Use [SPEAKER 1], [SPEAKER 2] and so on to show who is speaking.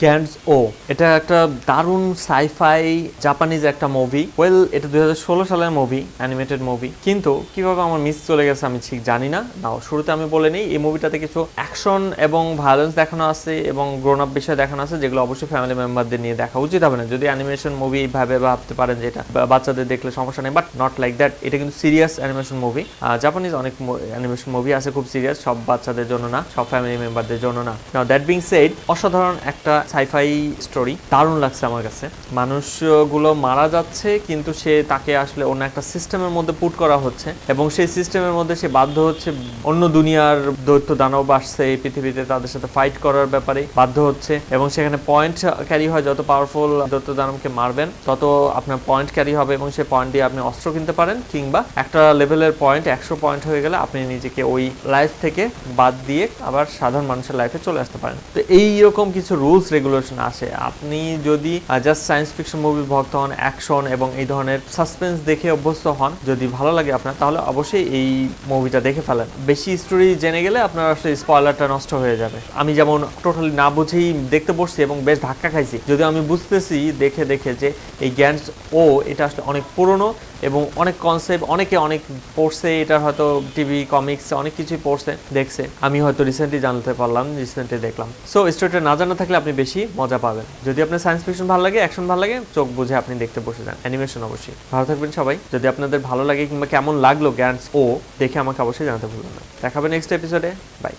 [SPEAKER 1] ক্যান্ডস ও এটা একটা দারুণ সাইফাই জাপানিজ একটা মুভি ওয়েল এটা দুই সালের মুভি অ্যানিমেটেড মুভি কিন্তু কীভাবে আমার মিস চলে গেছে আমি ঠিক জানি না। নাও, শুরুতে আমি বলে নিই, এই মুভিটাতে কিছু অ্যাকশন এবং ভায়োলেন্স দেখানো আছে এবং গ্রোন আপ বিষয় দেখানো আছে, যেগুলো অবশ্যই ফ্যামিলি মেম্বারদের নিয়ে দেখা উচিত হবে না। যদি অ্যানিমেশন মুভি ভাবে ভাবতে পারেন যে এটা বাচ্চাদের দেখলে সমস্যা নেই বাট নট লাইক দ্যাট এটা কিন্তু সিরিয়াস অ্যানিমেশন মুভি জাপানিজ অনেক অ্যানিমেশন মুভি আছে খুব সিরিয়াস সব বাচ্চাদের জন্য না, সব ফ্যামিলি মেম্বারদের জন্য না। নাও দ্যাট বিং সেড অসাধারণ একটা সাইফাই স্টোরি দারুণ লাগছে আমার কাছে। মানুষগুলো মারা যাচ্ছে, কিন্তু সে তাকে আসলে অন্য একটা সিস্টেমের মধ্যে পুট করা হচ্ছে এবং সেই সিস্টেমের মধ্যে সে বাধ্য হচ্ছে অন্য দুনিয়ার দৈত্য দানব আসছে, এই পৃথিবীতে তাদের সাথে ফাইট করার ব্যাপারে বাধ্য হচ্ছে এবং সেখানে পয়েন্ট ক্যারি হয়, যত পাওয়ারফুল দৈত্য দানবকে মারবেন, তত আপনার পয়েন্ট ক্যারি হবে এবং সেই পয়েন্ট দিয়ে আপনি অস্ত্র কিনতে পারেন কিংবা একটা লেভেলের পয়েন্ট একশো পয়েন্ট হয়ে গেলে আপনি নিজেকে ওই লাইফ থেকে বাদ দিয়ে আবার সাধারণ মানুষের লাইফে চলে আসতে পারেন। তো এইরকম কিছু রুলস রেগুলেশন আসে। আপনি যদি জাস্ট সায়েন্স ফিকশন মুভি ভক্ত হন অ্যাকশন এবং এই ধরনের সাসপেন্স দেখে অভ্যস্ত হন, যদি ভালো লাগে আপনার, তাহলে অবশ্যই এই মুভিটা দেখে ফেলেন। বেশি স্টোরি জেনে গেলে আপনার আসলে স্পয়লারটা নষ্ট হয়ে যাবে। আমি যেমন টোটালি না বুঝেই দেখতে বসছি এবং বেশ ধাক্কা খাইছি, যদিও আমি বুঝতেছি দেখে দেখে যে এই জ্ঞান, ও এটা আসলে অনেক পুরনো এবং অনেক কনসেপ্ট অনেকে অনেক পড়ছে, এটা হয়তো টিভি কমিক্স অনেক কিছুই পড়ছে, দেখছে। আমি হয়তো রিসেন্টলি জানতে পারলাম রিসেন্টলি দেখলাম। সো স্টোরিটা না জানা থাকলে আপনি বেশি মজা পাবেন। যদি আপনার সায়েন্স ফিকশন ভালো লাগে অ্যাকশন ভালো লাগে, চোখ বুঝে আপনি দেখতে বসে যান। অ্যানিমেশন অবশ্যই। ভালো থাকবেন সবাই। যদি আপনাদের ভালো লাগে কিংবা কেমন লাগল গ্যান্স ও, দেখে আমাকে অবশ্যই জানাতে ভুলবেন না। দেখাবে নেক্সট এপিসোডে বাই